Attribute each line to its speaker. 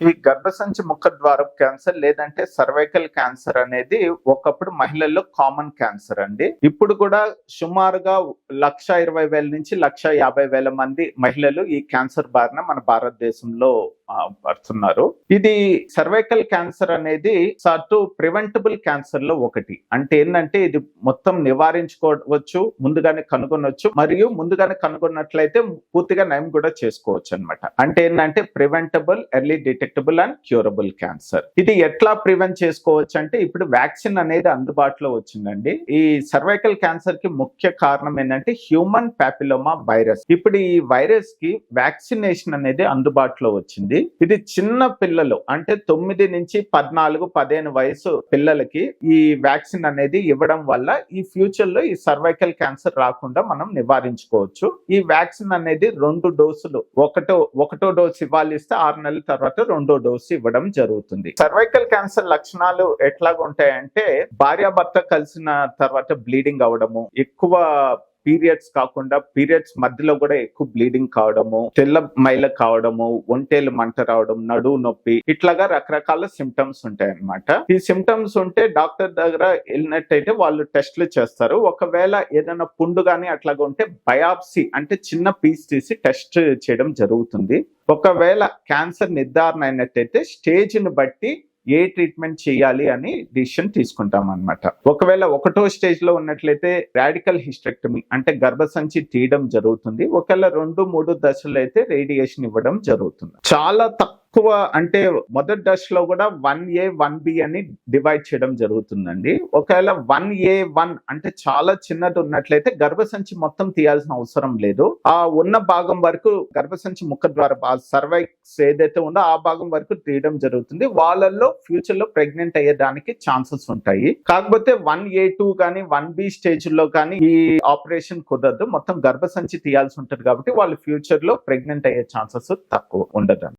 Speaker 1: ఈ గర్భసంచి ముఖ ద్వారపు క్యాన్సర్ లేదంటే సర్వైకల్ క్యాన్సర్ అనేది ఒకప్పుడు మహిళల్లో కామన్ క్యాన్సర్ అండి. ఇప్పుడు కూడా సుమారుగా లక్ష ఇరవై వేల నుంచి లక్ష యాభై వేల మంది మహిళలు ఈ క్యాన్సర్ బారిన మన భారతదేశంలో పడుతున్నారు. ఇది సర్వైకల్ క్యాన్సర్ అనేది సర్టు ప్రివెంటబుల్ క్యాన్సర్లో ఒకటి. అంటే ఏంటంటే ఇది మొత్తం నివారించుకోవచ్చు ముందుగానే కనుగొనవచ్చు మరియు ముందుగానే కనుగొన్నట్లయితే పూర్తిగా నయం కూడా చేసుకోవచ్చు అన్నమాట అంటే ఏంటంటే preventable early detectable and curable cancer ఇది ఎట్లా ప్రివెంట్ చేసుకోవచ్చు అంటే ఇప్పుడు వ్యాక్సిన్ అనేది అందుబాటులో వచ్చిందండి. ఈ సర్వైకల్ క్యాన్సర్కి ముఖ్య కారణం ఏంటంటే హ్యూమన్ పాపిలోమా వైరస్ ఇప్పుడు ఈ వైరస్కి వ్యాక్సినేషన్ అనేది అందుబాటులో వచ్చింది. ఇది చిన్న పిల్లలు అంటే తొమ్మిది నుంచి పద్నాలుగు పదిహేను వయసు పిల్లలకి ఈ వ్యాక్సిన్ అనేది ఇవ్వడం వల్ల ఈ ఫ్యూచర్లో ఈ సర్వైకల్ క్యాన్సర్ రాకుండా మనం నివారించుకోవచ్చు. ఈ వ్యాక్సిన్ అనేది రెండు డోసులు ఒకటో ఒకటో డోసు ఇవ్వాలి ఇస్తే ఆరు నెలల తర్వాత రెండో డోసు ఇవ్వడం జరుగుతుంది. సర్వైకల్ క్యాన్సర్ లక్షణాలు ఎట్లాగుంటాయంటే భార్యాభర్త కలిసిన తర్వాత బ్లీడింగ్ అవడము ఎక్కువ పీరియడ్స్ కాకుండా పీరియడ్స్ మధ్యలో కూడా ఎక్కువ బ్లీడింగ్ కావడము తెల్ల మైల కావడము ఒంటేలు మంట రావడం నడువు నొప్పి ఇట్లాగా రకరకాల సిమ్టమ్స్ ఉంటాయి అన్నమాట ఈ సిమ్టమ్స్ ఉంటే డాక్టర్ దగ్గర వెళ్ళినట్టయితే వాళ్ళు టెస్ట్లు చేస్తారు. ఒకవేళ ఏదైనా పుండు కానీ అట్లాగా ఉంటే బయాప్సీ అంటే చిన్న పీస్ తీసి టెస్ట్ చేయడం జరుగుతుంది. ఒకవేళ క్యాన్సర్ నిర్ధారణ అయినట్టయితే స్టేజ్ని బట్టి ఏ ట్రీట్మెంట్ చేయాలి అని డిసిషన్ తీసుకుంటాం అనమాట ఒకవేళ ఒకటో స్టేజ్లో ఉన్నట్లయితే రాడికల్ హిస్టెక్టమీ అంటే గర్భసంచి తీయడం జరుగుతుంది. ఒకవేళ రెండు మూడు దశలు అయితే రేడియేషన్ ఇవ్వడం జరుగుతుంది. చాలా తక్కువ ఎక్కువ అంటే మొదటి దశలో కూడా వన్ ఏ వన్ బి అని డివైడ్ చేయడం జరుగుతుందండి. ఒకవేళ వన్ ఏ వన్ అంటే చాలా చిన్నది ఉన్నట్లయితే గర్భసంచి మొత్తం తీయాల్సిన అవసరం లేదు. ఆ ఉన్న భాగం వరకు గర్భసంచి ముఖ ద్వారా సర్వైక్స్ ఏదైతే ఉందో ఆ భాగం వరకు తీయడం జరుగుతుంది. వాళ్ళల్లో ఫ్యూచర్లో ప్రెగ్నెంట్ అయ్యేదానికి ఛాన్సెస్ ఉంటాయి. కాకపోతే వన్ ఏ టూ కానీ వన్ బి స్టేజ్లో కానీ ఈ ఆపరేషన్ కుదరదు. మొత్తం గర్భసంచి తీయాల్సి ఉంటుంది కాబట్టి వాళ్ళు ఫ్యూచర్లో ప్రెగ్నెంట్ అయ్యే ఛాన్సెస్ తక్కువ ఉండదు.